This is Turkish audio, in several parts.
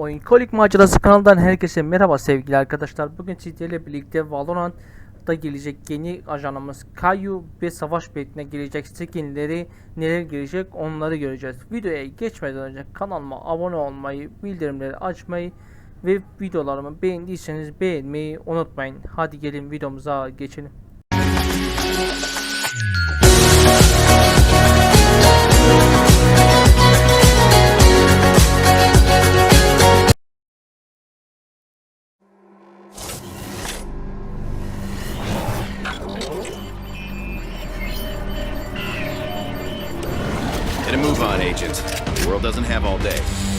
Oyun Macerası kanalından herkese merhaba sevgili arkadaşlar. Bugün sizlerle birlikte Valorant'ta gelecek yeni ajanımız Kayu ve savaş bekine gelecek skinleri neler gelecek onları göreceğiz. Videoya geçmeden önce kanalıma abone olmayı, bildirimleri açmayı ve videolarımı beğendiyseniz beğenmeyi unutmayın. Hadi gelin videomuza geçelim. Agent. The world doesn't have all day.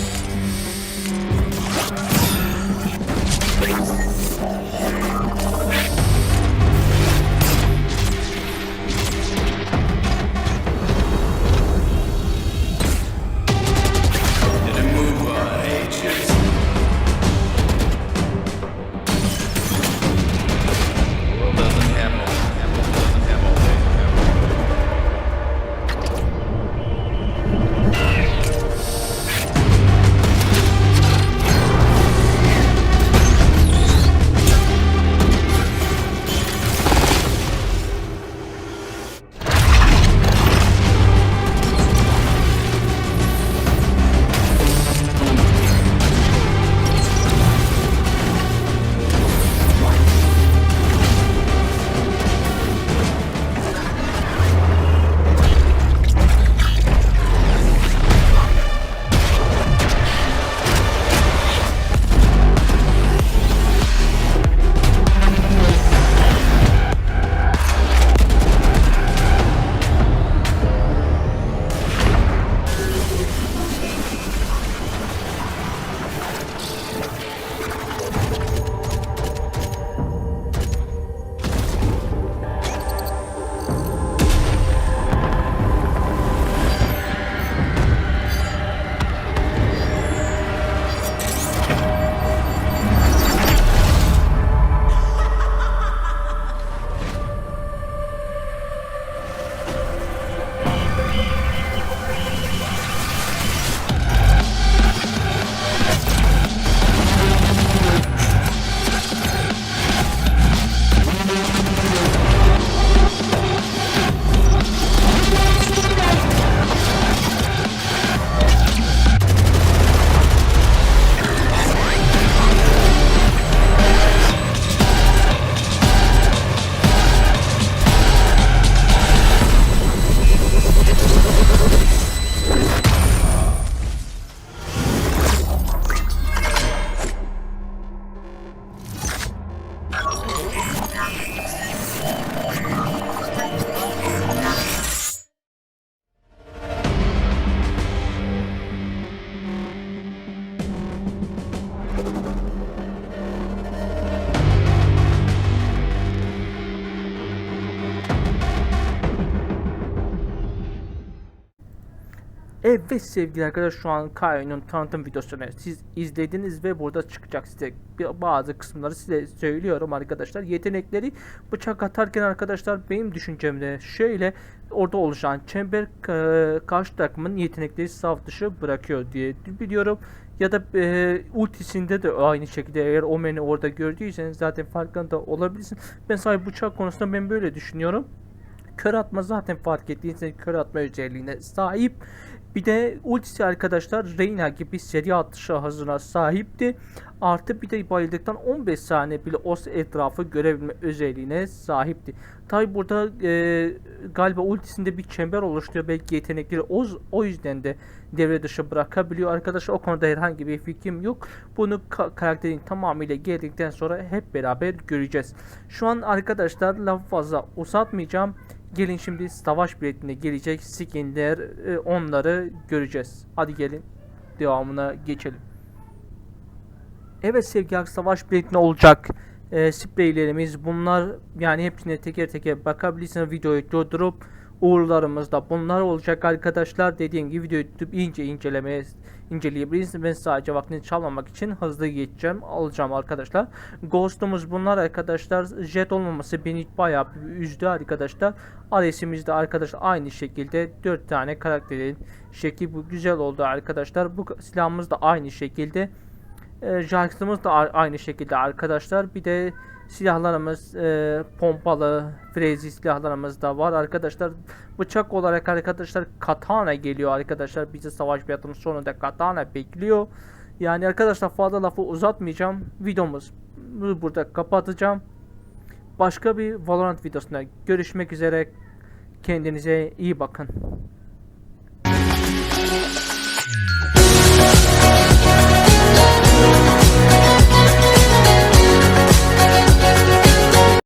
you Evet sevgili arkadaşlar şu an Kayu'nun tanıtım videosunu siz izlediniz ve burada çıkacak size bazı kısımları size söylüyorum arkadaşlar. Yetenekleri bıçak atarken arkadaşlar benim düşüncemde şöyle orada oluşan çember ka- karşı takımın yetenekleri saf dışı bırakıyor diye biliyorum. Ya da e, ultisinde de aynı şekilde eğer Omen'i orada gördüyseniz zaten farkında olabilirsin. Ben sadece bıçak konusunda ben böyle düşünüyorum. Kör atma zaten fark ettiğinizde kör atma özelliğine sahip. Bir de ultisi arkadaşlar Reyna gibi seri atışa hızına sahipti. Artı bir de bayıldıktan 15 saniye bile o etrafı görebilme özelliğine sahipti. Tabi burada e, galiba ultisinde bir çember oluşturuyor. Belki yetenekleri o, o yüzden de devre dışı bırakabiliyor. Arkadaşlar o konuda herhangi bir fikrim yok. Bunu ka- karakterin tamamıyla geldikten sonra hep beraber göreceğiz. Şu an arkadaşlar lafı fazla uzatmayacağım. Gelin şimdi savaş biletine gelecek skinler e, onları göreceğiz. Hadi gelin devamına geçelim. Evet sevgili savaş biletine olacak e, spreylerimiz bunlar yani hepsine teker teker bakabilirsiniz videoyu durdurup uğurlarımızda bunlar olacak arkadaşlar. Dediğim gibi videoyu tutup ince incelemeye inceleyebilirsiniz. Ben sadece vaktini çalmamak için hızlı geçeceğim alacağım arkadaşlar. Ghost'umuz bunlar arkadaşlar. Jet olmaması beni bayağı üzdü arkadaşlar. Ares'imizde arkadaşlar aynı şekilde 4 tane karakterin şekli bu güzel oldu arkadaşlar. Bu silahımız da aynı şekilde E, Jax'ımız da aynı şekilde arkadaşlar. Bir de silahlarımız e, pompalı, frezi silahlarımız da var arkadaşlar. Bıçak olarak arkadaşlar katana geliyor arkadaşlar. Bizi savaş fiyatının sonunda katana bekliyor. Yani arkadaşlar fazla lafı uzatmayacağım. Videomuz burada kapatacağım. Başka bir Valorant videosunda görüşmek üzere. Kendinize iyi bakın.